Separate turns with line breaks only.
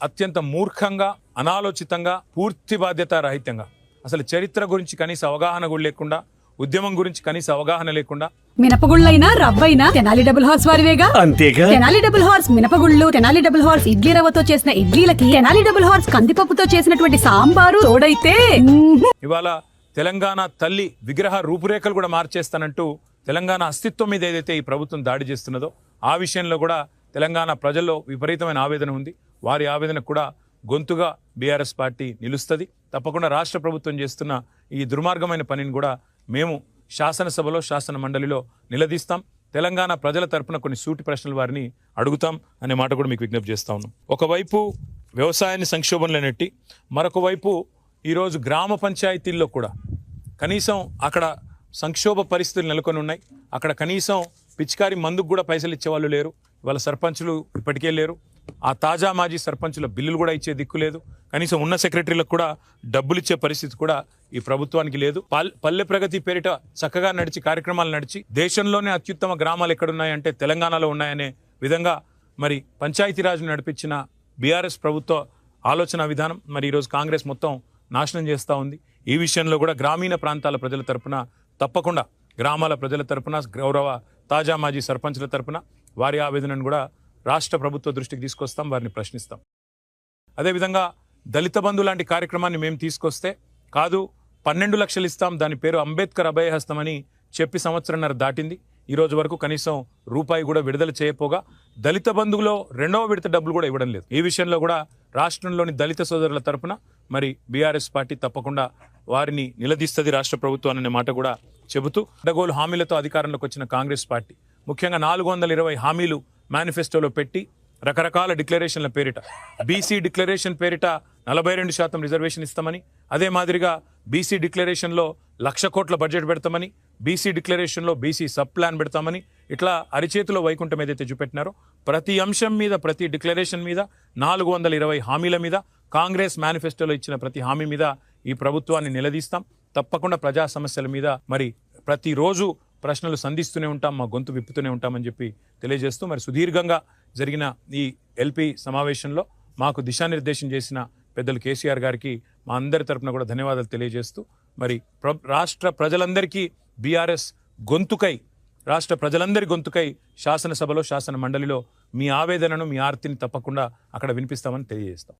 అత్యంత మూర్ఖంగా అనాలోచితంగా పూర్తి బాధ్యత రహితంగా అసలు చరిత్ర గురించి కనీస అవగాహన కూడా లేకుండా ఉద్యమం గురించి కనీస అవగాహన లేకుండా.
మినపగుళ్ళైనా రవ్వైనా తెనాలి డబుల్ హార్స్ వారివేగా?
అంతేగా?
తెనాలి డబుల్ హార్స్ మినపగుళ్ళు తెనాలి డబుల్ హార్స్ ఇడ్లీ రవ్వతో చేసిన ఇడ్లీలకి తెనాలి డబుల్ హార్స్ కందిపప్పుతో చేసినటువంటి సాంబారు తోడైతే.
ఇవాళ తెలంగాణ తల్లి విగ్రహ రూపురేఖలు కూడా మార్చేస్తానంటూ తెలంగాణ అస్తిత్వం మీద ఏదైతే ఈ ప్రభుత్వం దాడి చేస్తున్నదో ఆ విషయంలో కూడా తెలంగాణ ప్రజల్లో విపరీతమైన ఆవేదన ఉంది. వారి ఆవేదన కూడా గొంతుగా బీఆర్ఎస్ పార్టీ నిలుస్తుంది. తప్పకుండా రాష్ట్ర ప్రభుత్వం చేస్తున్న ఈ దుర్మార్గమైన పనిని కూడా మేము శాసనసభలో శాసన మండలిలో నిలదీస్తాం. తెలంగాణ ప్రజల తరపున కొన్ని సూటి ప్రశ్నలు వారిని అడుగుతాం అనే మాట కూడా మీకు విజ్ఞప్తి చేస్తా ఉన్నాం. ఒకవైపు వ్యవసాయాన్ని సంక్షోభంలో నెట్టి మరొక వైపు ఈరోజు గ్రామ పంచాయతీల్లో కూడా కనీసం అక్కడ సంక్షోభ పరిస్థితులు నెలకొని ఉన్నాయి. అక్కడ కనీసం పిచికారి మందుకు కూడా పైసలు ఇచ్చేవాళ్ళు లేరు. వాళ్ళ సర్పంచులు ఇప్పటికే లేరు. ఆ తాజా మాజీ సర్పంచుల బిల్లులు కూడా ఇచ్చే దిక్కు లేదు. కనీసం ఉన్న సెక్రటరీలకు కూడా డబ్బులు ఇచ్చే పరిస్థితి కూడా ఈ ప్రభుత్వానికి లేదు. పల్- పల్లె ప్రగతి పేరిట చక్కగా నడిచి కార్యక్రమాలు నడిచి దేశంలోనే అత్యుత్తమ గ్రామాలు ఎక్కడున్నాయంటే తెలంగాణలో ఉన్నాయనే విధంగా మరి పంచాయతీరాజ్ను నడిపించిన బీఆర్ఎస్ ప్రభుత్వ ఆలోచన విధానం మరి ఈరోజు కాంగ్రెస్ మొత్తం నాశనం చేస్తూ ఉంది. ఈ విషయంలో కూడా గ్రామీణ ప్రాంతాల ప్రజల తరపున తప్పకుండా గ్రామాల ప్రజల తరపున గౌరవ తాజా మాజీ సర్పంచుల తరపున వారి ఆవేదనను కూడా రాష్ట్ర ప్రభుత్వ దృష్టికి తీసుకొస్తాం వారిని ప్రశ్నిస్తాం. అదేవిధంగా దళిత బంధు లాంటి కార్యక్రమాన్ని మేము తీసుకొస్తే కాదు పన్నెండు లక్షలు ఇస్తాం దాని పేరు అంబేద్కర్ అభయహస్తం అని చెప్పి సంవత్సరంన్నర దాటింది. ఈ రోజు వరకు కనీసం రూపాయి కూడా విడుదల చేయపోగా దళిత బంధువులో రెండవ విడత డబ్బులు కూడా ఇవ్వడం లేదు. ఈ విషయంలో కూడా రాష్ట్రంలోని దళిత సోదరుల తరపున మరి బీఆర్ఎస్ పార్టీ తప్పకుండా వారిని నిలదీస్తుంది రాష్ట్ర ప్రభుత్వం అనే మాట కూడా చెబుతూ అడగోలు హామీలతో అధికారంలోకి వచ్చిన కాంగ్రెస్ పార్టీ. ముఖ్యంగా నాలుగు వందల ఇరవై హామీలు మేనిఫెస్టోలో పెట్టి రకరకాల డిక్లరేషన్ల పేరిట బీసీ డిక్లరేషన్ పేరిట నలభై రెండు శాతం రిజర్వేషన్ ఇస్తామని అదే మాదిరిగా బీసీ డిక్లరేషన్లో లక్ష కోట్ల బడ్జెట్ పెడతామని బీసీ డిక్లరేషన్లో బీసీ సబ్ ప్లాన్ పెడతామని ఇట్లా అరిచేతిలో వైకుంఠం ఏదైతే చూపెట్టినారో ప్రతి అంశం మీద ప్రతి డిక్లరేషన్ మీద నాలుగు వందల ఇరవై హామీల మీద కాంగ్రెస్ మేనిఫెస్టోలో ఇచ్చిన ప్రతి హామీ మీద ఈ ప్రభుత్వాన్ని నిలదీస్తాం. తప్పకుండా ప్రజా సమస్యల మీద మరి ప్రతిరోజు ప్రశ్నలు సంధిస్తూనే ఉంటాం మా గొంతు విప్పుతూనే ఉంటామని చెప్పి తెలియజేస్తూ మరి సుదీర్ఘంగా జరిగిన ఈ ఎల్పి సమావేశంలో మాకు దిశానిర్దేశం చేసిన పెద్దలు కేసీఆర్ గారికి మా అందరి తరపున కూడా ధన్యవాదాలు తెలియజేస్తూ మరి రాష్ట్ర ప్రజలందరికీ బీఆర్ఎస్ గొంతుకై రాష్ట్ర ప్రజలందరి గొంతుకై శాసనసభలో శాసన మండలిలో మీ ఆవేదనను మీ ఆర్తిని తప్పకుండా అక్కడ వినిపిస్తామని తెలియజేస్తాం.